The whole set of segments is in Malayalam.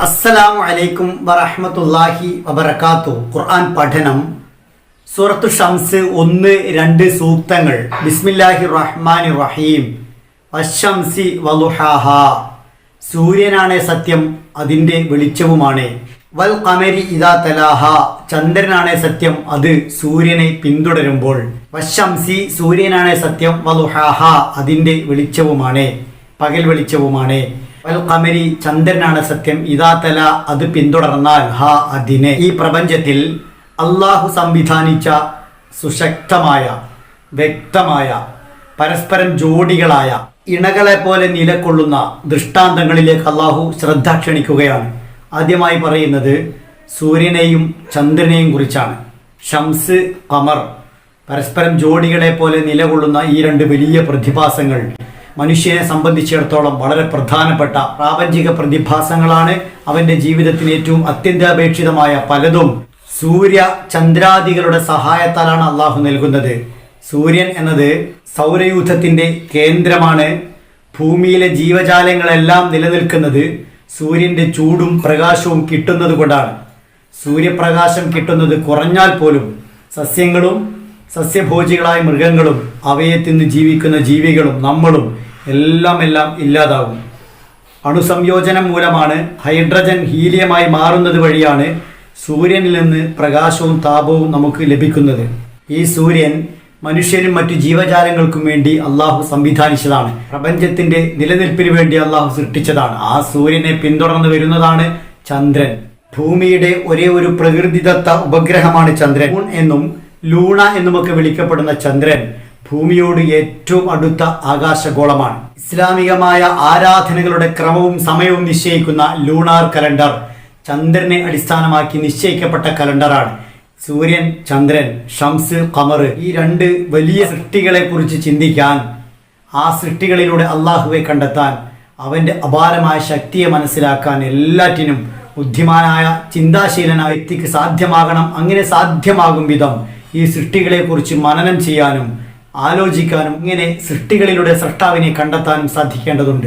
അസ്സലാമു അലൈക്കും വറഹ്മത്തുള്ളാഹി വബർക്കാത്തു ഖുർആൻ പഠനം സൂറത്തു ഷംസ് ഒന്ന് രണ്ട് സൂക്തങ്ങൾ. ബിസ്മില്ലാഹി റഹ്മാൻ റഹീം. അശംസി വലുഹാഹ. സൂര്യനാണ് സത്യം അതിന്റെ വെളിച്ചവുമാണ്. വൽ കമരി ഇദാ തലാഹ. ചന്ദ്രനാണ് സത്യം അത് സൂര്യനെ പിന്തുടരുമ്പോൾ. വശംസി സൂര്യനാണ് സത്യം വലുഹാഹ അതിന്റെ വെളിച്ചവുമാണ്. പകൽ വെളിച്ചവുമാണ്. കമരി ചന്ദ്രനാണ് സത്യം. ഇതാ തല അത് പിന്തുടർന്നാൽ ഹാ അതിനെ. ഈ പ്രപഞ്ചത്തിൽ അള്ളാഹു സംവിധാനിച്ച സുശക്തമായ വ്യക്തമായ പരസ്പരം ജോഡികളായ ഇണകളെ പോലെ നിലകൊള്ളുന്ന ദൃഷ്ടാന്തങ്ങളിലേക്ക് അള്ളാഹു ശ്രദ്ധ ക്ഷണിക്കുകയാണ്. ആദ്യമായി പറയുന്നത് സൂര്യനെയും ചന്ദ്രനെയും കുറിച്ചാണ്. ഷംസ് കമർ പരസ്പരം ജോഡികളെ പോലെ നിലകൊള്ളുന്ന ഈ രണ്ട് വലിയ പ്രതിഭാസങ്ങൾ മനുഷ്യനെ സംബന്ധിച്ചിടത്തോളം വളരെ പ്രധാനപ്പെട്ട പ്രാപഞ്ചിക പ്രതിഭാസങ്ങളാണ് അവന്റെ ജീവിതത്തിന് ഏറ്റവും അത്യന്താപേക്ഷിതമായ പലതും. സൂര്യ ചന്ദ്രാദികളുടെ സഹായത്താലാണ് അള്ളാഹു നൽകുന്നത്. സൂര്യൻ എന്നത് സൗരയൂഥത്തിന്റെ കേന്ദ്രമാണ്. ഭൂമിയിലെ ജീവജാലങ്ങളെല്ലാം നിലനിൽക്കുന്നത് സൂര്യന്റെ ചൂടും പ്രകാശവും കിട്ടുന്നത് കൊണ്ടാണ് സൂര്യപ്രകാശം കിട്ടുന്നത് കുറഞ്ഞാൽ പോലും സസ്യങ്ങളും സസ്യഭോജികളായ മൃഗങ്ങളും അവയെ തിന്ന് ജീവിക്കുന്ന ജീവികളും നമ്മളും എല്ലാം എല്ലാം ഇല്ലാതാകും. അണുസംയോജനം മൂലമാണ് ഹൈഡ്രജൻ ഹീലിയമായി മാറുന്നത് വഴിയാണ് സൂര്യനിൽ നിന്ന് പ്രകാശവും താപവും നമുക്ക് ലഭിക്കുന്നത്. ഈ സൂര്യൻ മനുഷ്യനും മറ്റു ജീവജാലങ്ങൾക്കും വേണ്ടി അള്ളാഹു സംവിധാനിച്ചതാണ്. പ്രപഞ്ചത്തിന്റെ നിലനിൽപ്പിന് വേണ്ടി അള്ളാഹു സൃഷ്ടിച്ചതാണ്. ആ സൂര്യനെ പിന്തുടർന്ന് വരുന്നതാണ് ചന്ദ്രൻ. ഭൂമിയുടെ ഒരേ ഒരു പ്രകൃതിദത്ത ഉപഗ്രഹമാണ് ചന്ദ്രൻ. എന്നും ലൂണ എന്നുമൊക്കെ വിളിക്കപ്പെടുന്ന ചന്ദ്രൻ ഭൂമിയോട് ഏറ്റവും അടുത്ത ആകാശഗോളമാണ്. ഇസ്ലാമികമായ ആരാധനകളുടെ ക്രമവും സമയവും നിശ്ചയിക്കുന്ന ലൂണാർ കലണ്ടർ ചന്ദ്രനെ അടിസ്ഥാനമാക്കി നിശ്ചയിക്കപ്പെട്ട കലണ്ടറാണ്. സൂര്യൻ ചന്ദ്രൻ ഷംസ് കമർ ഈ രണ്ട് വലിയ സൃഷ്ടികളെക്കുറിച്ച് ചിന്തിക്കാൻ ആ സൃഷ്ടികളിലൂടെ അള്ളാഹുവെ കണ്ടെത്താൻ അവന്റെ അപാരമായ ശക്തിയെ മനസ്സിലാക്കാൻ എല്ലാറ്റിനും ബുദ്ധിമാനായ ചിന്താശീലനായ വ്യക്തിക്ക് സാധ്യമാകണം. അങ്ങനെ സാധ്യമാകും വിധം ഈ സൃഷ്ടികളെക്കുറിച്ച് മനനം ചെയ്യാനും ആലോചിക്കാനും ഇങ്ങനെ സൃഷ്ടികളിലൂടെ സൃഷ്ടാവിനെ കണ്ടെത്താനും സാധിക്കേണ്ടതുണ്ട്.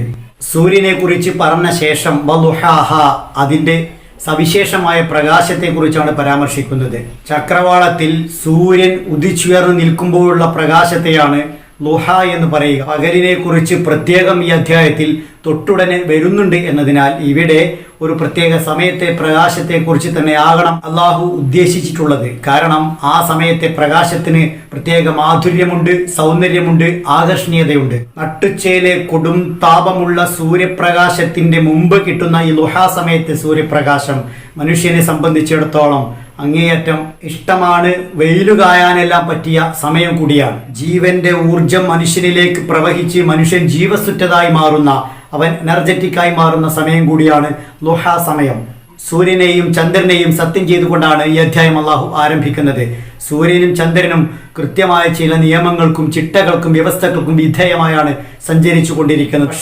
സൂര്യനെക്കുറിച്ച് പറഞ്ഞ ശേഷം ബലുഹാഹ അതിന്റെ സവിശേഷമായ പ്രകാശത്തെക്കുറിച്ചാണ് പരാമർശിക്കുന്നത്. ചക്രവാളത്തിൽ സൂര്യൻ ഉദിച്ചുയർന്നു നിൽക്കുമ്പോഴുള്ള പ്രകാശത്തെയാണ് ലുഹ എന്ന് പറയുക. പകലിനെ കുറിച്ച് പ്രത്യേകം ഈ അധ്യായത്തിൽ തൊട്ടുടനെ വരുന്നുണ്ട് എന്നതിനാൽ ഇവിടെ ഒരു പ്രത്യേക സമയത്തെ പ്രകാശത്തെക്കുറിച്ച് തന്നെ ആകണം അള്ളാഹു ഉദ്ദേശിച്ചിട്ടുള്ളത്. കാരണം ആ സമയത്തെ പ്രകാശത്തിന് പ്രത്യേക മാധുര്യമുണ്ട് സൗന്ദര്യമുണ്ട് ആകർഷണീയതയുണ്ട്. നട്ടുച്ചയിലെ കൊടും താപമുള്ള സൂര്യപ്രകാശത്തിന്റെ മുമ്പ് കിട്ടുന്ന ഈ ലുഹാ സമയത്തെ സൂര്യപ്രകാശം മനുഷ്യനെ സംബന്ധിച്ചിടത്തോളം അങ്ങേയറ്റം ഇഷ്ടമാണ്. വെയിലു കായാനെല്ലാം പറ്റിയ സമയം കൂടിയാണ്. ജീവന്റെ ഊർജം മനുഷ്യനിലേക്ക് പ്രവഹിച്ച് മനുഷ്യൻ ജീവസുറ്റതായി മാറുന്ന അവൻ എനർജറ്റിക്കായി മാറുന്ന സമയം കൂടിയാണ് ലുഹ സമയം. സൂര്യനെയും ചന്ദ്രനെയും സത്യം ചെയ്തുകൊണ്ടാണ് ഈ അധ്യായം അള്ളാഹു ആരംഭിക്കുന്നത്. സൂര്യനും ചന്ദ്രനും കൃത്യമായ ചില നിയമങ്ങൾക്കും ചിട്ടകൾക്കും വ്യവസ്ഥകൾക്കും വിധേയമായാണ് സഞ്ചരിച്ചു കൊണ്ടിരിക്കുന്നത്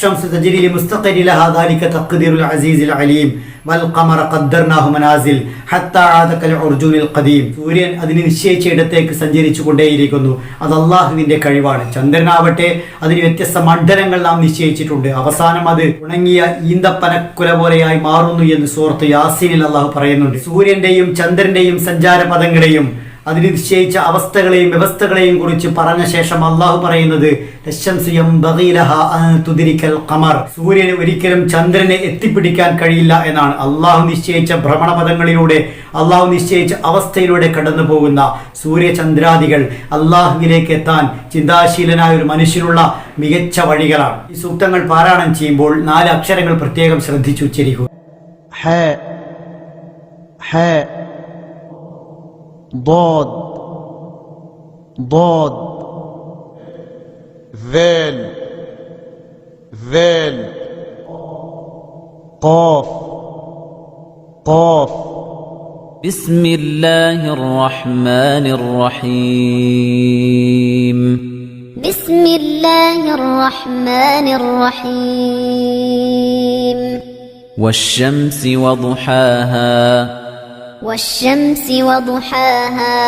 സൂര്യൻ അതിന് നിശ്ചയിച്ച ഇടത്തേക്ക് സഞ്ചരിച്ചു കൊണ്ടേയിരിക്കുന്നു അത് അള്ളാഹുവിന്റെ കഴിവാണ്. ചന്ദ്രനാവട്ടെ അതിന് വ്യത്യസ്ത മണ്ഡലങ്ങൾ നാം നിശ്ചയിച്ചിട്ടുണ്ട്. അവസാനം അത് ഉണങ്ങിയ ഈന്തപ്പനക്കുല പോലെയായി മാറുന്നു എന്ന് സുഹൃത്ത് യാസീനിൽ അള്ളാഹു പറയുന്നുണ്ട്. സൂര്യന്റെയും ചന്ദ്രന്റെയും സഞ്ചാര പദങ്ങളെയും അതിന് നിശ്ചയിച്ച അവസ്ഥകളെയും വ്യവസ്ഥകളെയും കുറിച്ച് പറഞ്ഞ ശേഷം അള്ളാഹു പറയുന്നത് ഖമർ. സൂര്യന് ഒരിക്കലും ചന്ദ്രനെ എത്തിപ്പിടിക്കാൻ കഴിയില്ല എന്നാണ് അള്ളാഹു നിശ്ചയിച്ച ഭ്രമണപഥങ്ങളിലൂടെ അള്ളാഹു നിശ്ചയിച്ച അവസ്ഥയിലൂടെ കടന്നു പോകുന്ന സൂര്യചന്ദ്രാദികൾ അള്ളാഹുവിലേക്ക് എത്താൻ ചിന്താശീലനായ ഒരു മനുഷ്യനുള്ള മികച്ച വഴികളാണ്. ഈ സൂക്തങ്ങൾ പാരായണം ചെയ്യുമ്പോൾ നാല് അക്ഷരങ്ങൾ പ്രത്യേകം ശ്രദ്ധിച്ചുച്ചരിക്കുക ضاد ضاد. ذال ذال. قاف قاف. بسم الله الرحمن الرحيم. بسم الله الرحمن الرحيم. والشمس وضحاها. والشمس وضحاها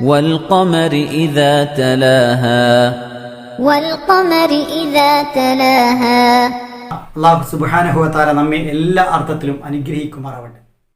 والقمر إذا تلاها والقمر إذا تلاها അള്ളാഹു സുബാനഹുവത്താല നമ്മെ എല്ലാ അർത്ഥത്തിലും അനുഗ്രഹിക്കുമാറാവട്ടെ